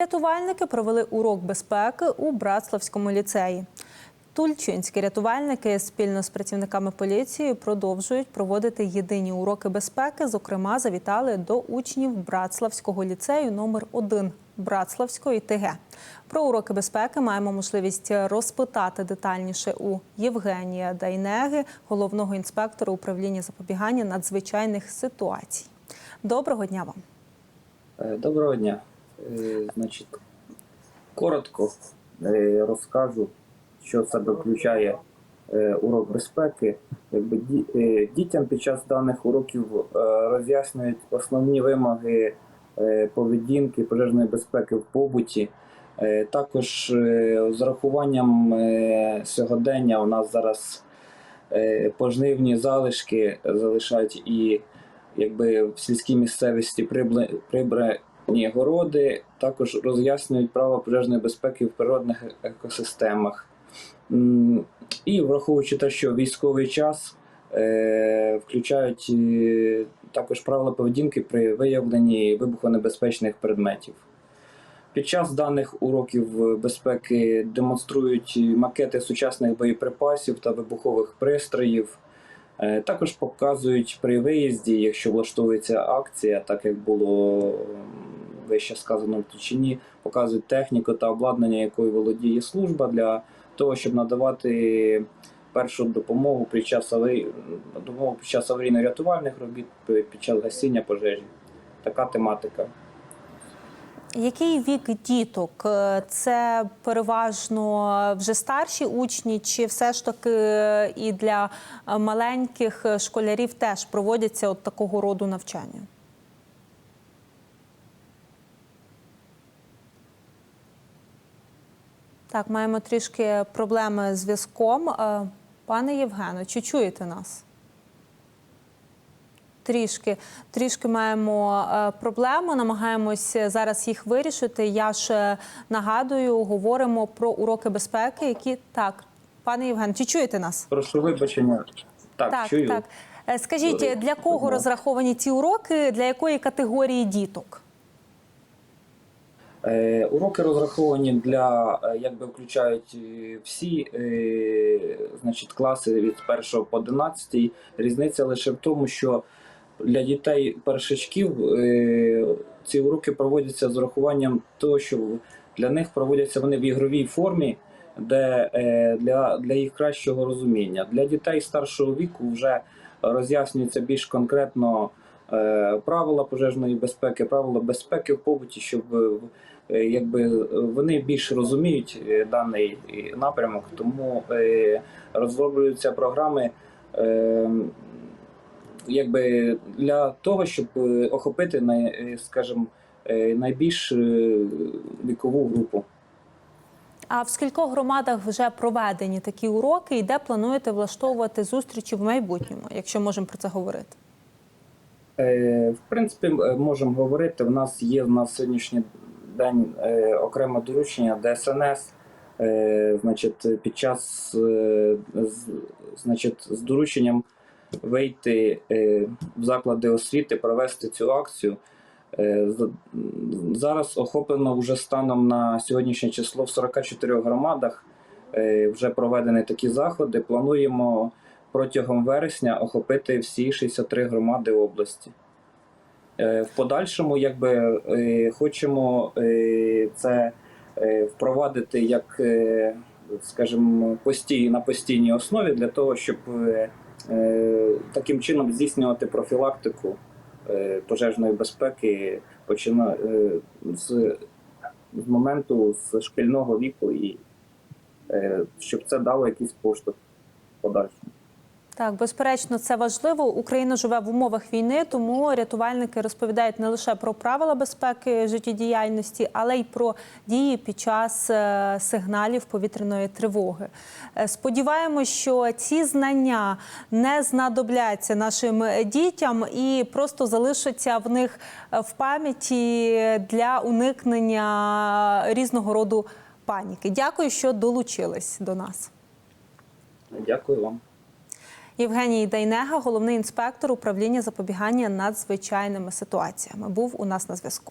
Рятувальники провели урок безпеки у Братславському ліцеї. Тульчинські рятувальники спільно з працівниками поліції продовжують проводити єдині уроки безпеки. Зокрема, завітали до учнів Братславського ліцею номер 1 Братславської ТГ. Про уроки безпеки маємо можливість розпитати детальніше у Євгенія Дайнеги, головного інспектора управління запобігання надзвичайних ситуацій. Доброго дня вам. Е, Доброго дня. Е, Значить, коротко е, розкажу, що себе включає е, урок безпеки. Якби дітям під час даних уроків роз'яснюють основні вимоги поведінки пожежної безпеки в побуті. Також з урахуванням е, сьогодення у нас зараз пожнивні залишки залишають і якби в сільській місцевості прибли- прибрані городи, також роз'яснюють право пожежної безпеки в природних екосистемах. І враховуючи те, що військовий час е, включають е, також правила поведінки при виявленні вибухонебезпечних предметів. Під час даних уроків безпеки демонструють макети сучасних боєприпасів та вибухових пристроїв. Е, Також показують при виїзді, якщо влаштовується акція, так як було вище сказано в Тучині, показують техніку та обладнання, якою володіє служба для того, щоб надавати першу допомогу під час допомогу під час аварійно-рятувальних робіт, під час гасіння пожежі. Така тематика. Який вік діток? Е, Це переважно вже старші учні, чи все ж таки і для е, маленьких школярів теж проводяться от такого роду навчання? Так, маємо трішки проблеми з зв'язком. Е, Пане Євгену, чи чуєте нас? Трішки, трішки маємо е, проблему, намагаємось зараз їх вирішити. Я ж е, нагадую, говоримо про уроки безпеки, які так, пане Євген, чи чуєте нас? Прошу вибачення. Так, так, чую. так. Скажіть, для кого розраховані ці уроки, для якої категорії діток? Е, Уроки розраховані для, е, якби включають е, всі значить, класи від 1 по 11. Різниця лише в тому, що для дітей першачків ці уроки проводяться з урахуванням того, що для них проводяться вони в ігровій формі, де для, для їх кращого розуміння. Для дітей старшого віку вже роз'яснюється більш конкретно правила пожежної безпеки, правила безпеки в побуті, щоб е, якби вони більш розуміють е, даний е, напрямок, тому е, розроблюються програми. Е, Якби для того, щоб е, охопити е, скажімо, е, найбільш е, вікову групу. А в скількох громадах вже проведені такі уроки, і де плануєте влаштовувати зустрічі в майбутньому, якщо можемо про це говорити? Е, В принципі, е, можемо говорити. В нас є на сьогоднішній день е, окреме доручення ДСНС. Значить, під час значить, з дорученням вийти в заклади освіти, провести цю акцію. Зараз охоплено вже станом на сьогоднішнє число в 44 громадах. Вже проведені такі заходи. Плануємо протягом вересня охопити всі 63 громади області. Е, В подальшому, якби е, хочемо е, це впровадити як, скажімо, постій, на постійній основі для того, щоб таким чином здійснювати профілактику пожежної безпеки, почина з, моменту з шкільного віку, і щоб це дало якийсь поштовх подальшому. Так, безперечно, це важливо. Україна живе в умовах війни, тому рятувальники розповідають не лише про правила безпеки життєдіяльності, але й про дії під час е, сигналів повітряної тривоги. Е, Сподіваємось, що ці знання не знадобляться нашим дітям і просто залишаться в них е, в пам'яті для уникнення різного роду паніки. Дякую, що долучились до нас. Дякую вам. Євгеній Дайнега, головний інспектор управління запобігання надзвичайними ситуаціями, був у нас на зв'язку.